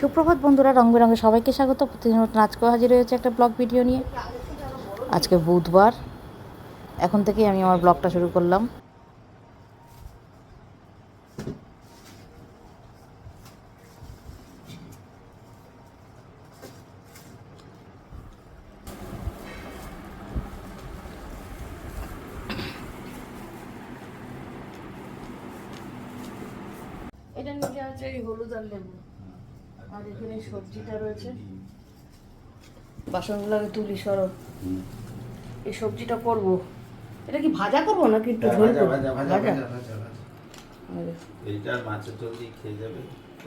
সুপ্রভাত বন্ধুরা, রং বেরঙে সবাইকে স্বাগত। প্রতিদিন আজকেও হাজির হয়েছে একটা ব্লগ ভিডিও নিয়ে। আজকে বুধবার। এখন থেকেই আমি আমার ব্লগটা শুরু করলাম। এটা নিচে আছে হলুদ আর লেবু। আর এখানে সবজিটা রয়েছে। তুলি সরো। এই সবজিটা করব। এটা কি ভাজা করব নাকি একটু ঝোল ভাজা করব? ভাজা ভাজা ভাজা। ভাজা ভাজা। ভাজা। আরে, এইটা মাছের ঝোল দিয়ে খেয়ে যাবে।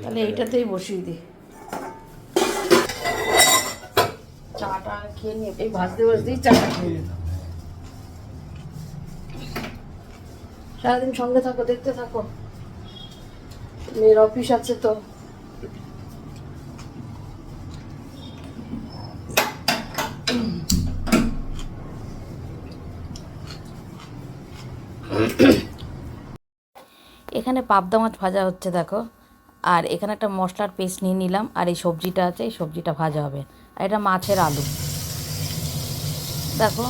তাহলে এইটাতেই বসিয়ে দিই। চাটা খেয়ে নিয়ে এই ভাজতে ভাজতেই চাটা খেয়ে নিই। সারাদিন সঙ্গে থাকো দেখতে থাকো। মেয়ের অফিস আছে তো। এখানে পাবদা মাছ ভাজা হচ্ছে, দেখো। আর এখানে একটা মশলার পেস্ট নিয়ে নিলাম, আর এই সবজিটা আছে, এই সবজিটা ভাজা হবে। আর এটা মাছের আলু। দেখো,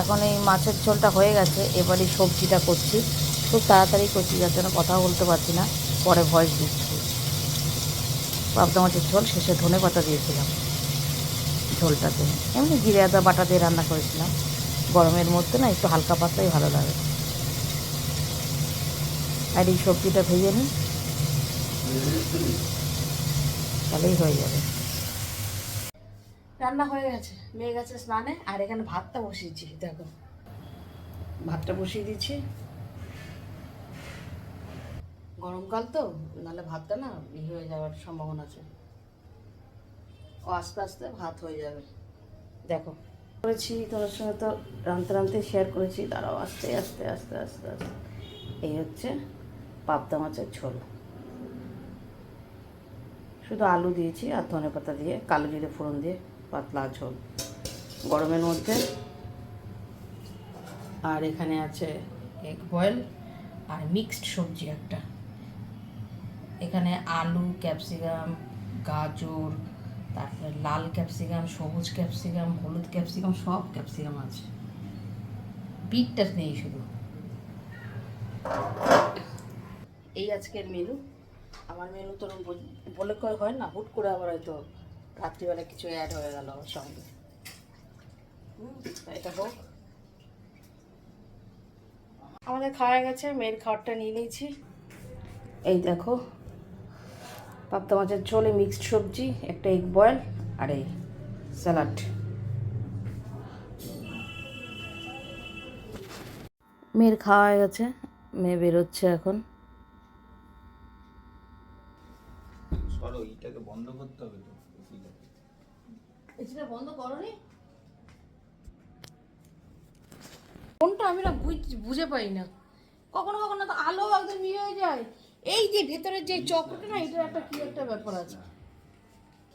এখন এই মাছের ঝোলটা হয়ে গেছে, এবার এই সবজিটা করছি। খুব তাড়াতাড়ি করছি, যার জন্য কথাও বলতে পারছি না, পরে ভয়েস দিচ্ছি। পাবদা মাছের ঝোল, শেষে ধনে পাতা দিয়েছিলাম ঝোলটাতে। এমনি জিরে আদা বাটা দিয়ে রান্না করেছিলাম। গরমের মধ্যে না, একটু হালকা পাতলাই ভালো লাগে। আর এই সবজিটা ভেজে নিই। তাহলেই হয়ে যাবে। রান্না হয়ে গেছে। মেয়ে গেছে স্নানে, আর এখানে ভাতটা বসিয়েছি, দেখো। ভাতটা বসিয়ে দিচ্ছি গরমকাল তো, নাহলে ভাতটা না ইয়ে হয়ে যাওয়ার সম্ভাবনা আছে। ও আস্তে আস্তে ভাত হয়ে যাবে। দেখো। করেছি, তোমার সঙ্গে তো রানতে রানতে শেয়ার করেছি। তারাও আস্তে আস্তে আস্তে আস্তে আস্তে। এই হচ্ছে পাবদা মাছের ঝোল। শুধু আলু দিয়েছি আর ধনে পাতা দিয়ে, কালো জিরে ফোড়ন দিয়ে পাতলা ঝোল। গরমের মধ্যে। আর এখানে আছে এগ বয়েল আর মিক্সড সবজি একটা। এখানে আলু ক্যাপসিকাম গাজর, তারপরে লাল ক্যাপসিকাম সবুজ ক্যাপসিকাম হলুদ ক্যাপসিকাম সব ক্যাপসিকাম আছে। বিটটা নেই শুধু। এই আজকের মেনু আমার মেনু তো বলে কয় হয় না, হুট করে আবার হয়তো রাত্রিবেলা কিছু অ্যাড হয়ে গেল আমার সঙ্গে। এটা হোক। আমাদের খাওয়া গেছে মেয়ের খাবারটা নিয়ে নিয়েছি। এই দেখো পাপ্তা মাছের ঝোলে মিক্সড সবজি, একটা এগ বয়েল আর এই স্যালাড মেয়ের খাওয়া হয়ে গেছে, মেয়ে বেরোচ্ছে এখন সরো এইটাকে বন্ধ করতে হবে তো এসিটা বন্ধ করনি কোনটা আমি না বুঝে পাই না। কখনো কখনো তো আলো একদম ইয়ে হয়ে যায়। এই যে ভেতরের যে চক্রটা না এটার একটা কি একটা ব্যাপার আছে।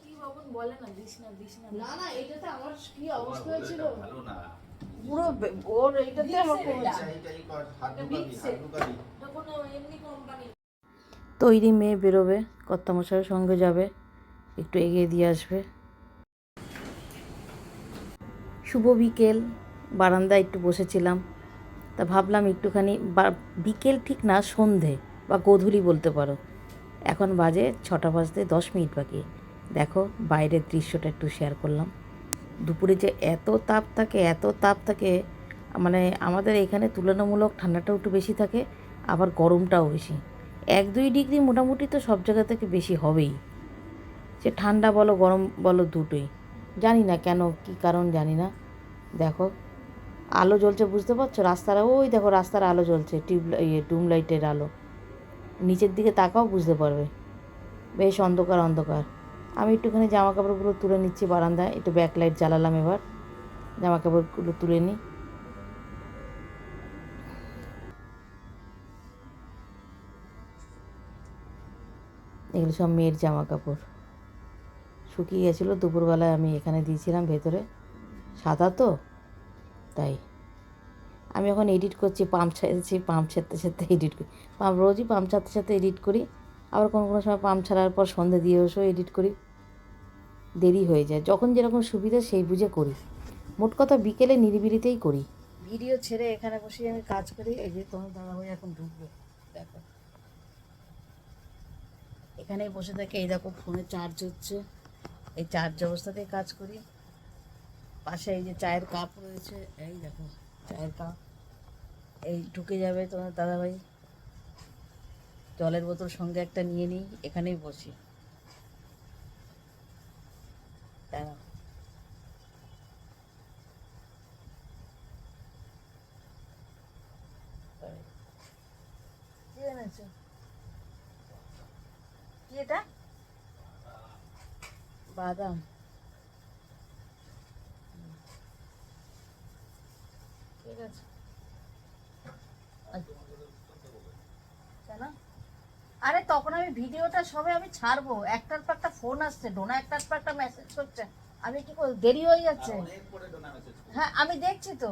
কি বাবন বলে না দিস না দিস না না না এটাতে আমার কি অবস্থা হয়েছিল? ভালো না। পুরো ওর এইটাতে আমার কমেছে তৈরি মেয়ে বেরোবে কর্তামশাইয়ের সঙ্গে যাবে। একটু এগিয়ে দিয়ে আসবে। শুভ বিকেল। বারান্দায় একটু বসেছিলাম। তা ভাবলাম একটুখানি বিকেল ঠিক না, সন্ধে বা গোধূলি বলতে পারো। এখন বাজে ছটা বাজতে দশ মিনিট বাকি। দেখো, বাইরের দৃশ্যটা একটু শেয়ার করলাম। দুপুরে যে এত তাপ থাকে, এত তাপ থাকে মানে আমাদের এখানে তুলনামূলক ঠান্ডাটাও একটু বেশি থাকে, আবার গরমটাও বেশি। এক দুই ডিগ্রি মোটামুটি তো সব জায়গা থেকে বেশি হবেই। সে ঠান্ডা বলো, গরম বলো দুটোই। জানি না কেন, কি কারণ জানি না। দেখো, আলো জ্বলছে, বুঝতে পারছ? রাস্তার, ওই দেখো রাস্তার আলো জ্বলছে, টিউব ইয়ে ডুম লাইটের আলো। নিচের দিকে তাকাও, বুঝতে পারবে। বেশ অন্ধকার অন্ধকার। আমি একটুখানি জামা কাপড়গুলো তুলে নিচ্ছি বারান্দায়। একটু ব্যাক লাইট জ্বালালাম এবার। জামা কাপড়গুলো তুলে নিই। এগুলো সব মেয়ের জামা কাপড় শুকিয়ে গেছিল, দুপুরবেলায় আমি এখানে দিয়েছিলাম ভেতরে সাদা তো, তাই। আমি এখন এডিট করছি পাম্প ছেড়েছি পাম্প ছেড়তে ছেড়তে এডিট করি। পাম্প রোজই পাম্প ছাড়তে ছাড়তে এডিট করি, আবার কোনো কোনো সময় পাম্প ছাড়ার পর সন্ধে দিয়ে এসেও এডিট করি। দেরি হয়ে যায়, যখন যেরকম সুবিধা সেই বুঝে করি। মোট কথা বিকেলে নিরিবিলিতেই করি। ভিডিও ছেড়ে এখানে বসে আমি কাজ করি, এই যে তোমার দাদা ভাই এখন ঢুকবে, দেখো। এখানেই বসে থাকে, এই দেখো ফোনে চার্জ হচ্ছে। এই চার্জ অবস্থাতেই কাজ করি। পাশে এই যে চায়ের কাপ রয়েছে, এই দেখো, চায়ের কাপ। এই ঢুকে যাবে তোমার দাদাভাই। জলের বোতল সঙ্গে একটা নিয়ে নিই, এখানেই বসি। কি এটা? বাদাম। ঠিক আছে। আচ্ছা। আরে তখন আমি ভিডিওটা সবে আমি ছাড়বো। একটার পর একটা ফোন আসছে ডোনা একটার পর একটা মেসেজ করছে। আমি কি করব দেরি হয়ে যাচ্ছে। হ্যাঁ আমি দেখছি তো।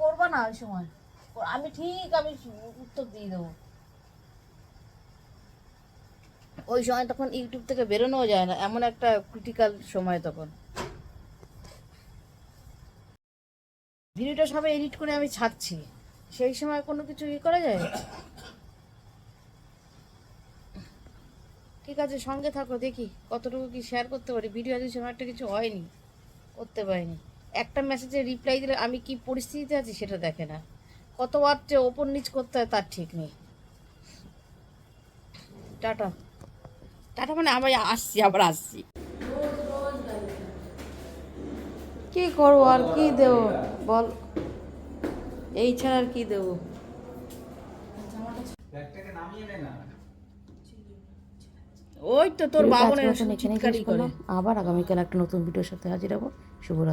করব না ওই সময়। আমি ঠিক আমি উত্তর দিয়ে দেবো। ওই সময় তখন ইউটিউব থেকে বেরোনোও যায় না, এমন একটা ক্রিটিক্যাল সময় তখন। ভিডিওটা সবাই এডিট করে আমি ছাড়ছি। সেই সময় কোনো কিছু ই করা যায়? ঠিক আছে, সঙ্গে থাকো, দেখি কতটুকু কি শেয়ার করতে পারি। ভিডিও আজ সময় একটা কিছু হয়নি, করতে পারিনি। একটা মেসেজে রিপ্লাই দিলে আমি কি পরিস্থিতিতে আছি সেটা দেখে না। কতবার যে ওপর নিচ করতে হয় তার ঠিক নেই। টাটা। টাটা মানে আমি আসছি আবার আসছি। কি করব আর কি দেব? বল। এই ছাড়া আর কি দেবো? ওই তো তোর বাবনের। আবার আগামীকাল একটা নতুন ভিডিওর সাথে হাজির হব। শুভরাত্রি।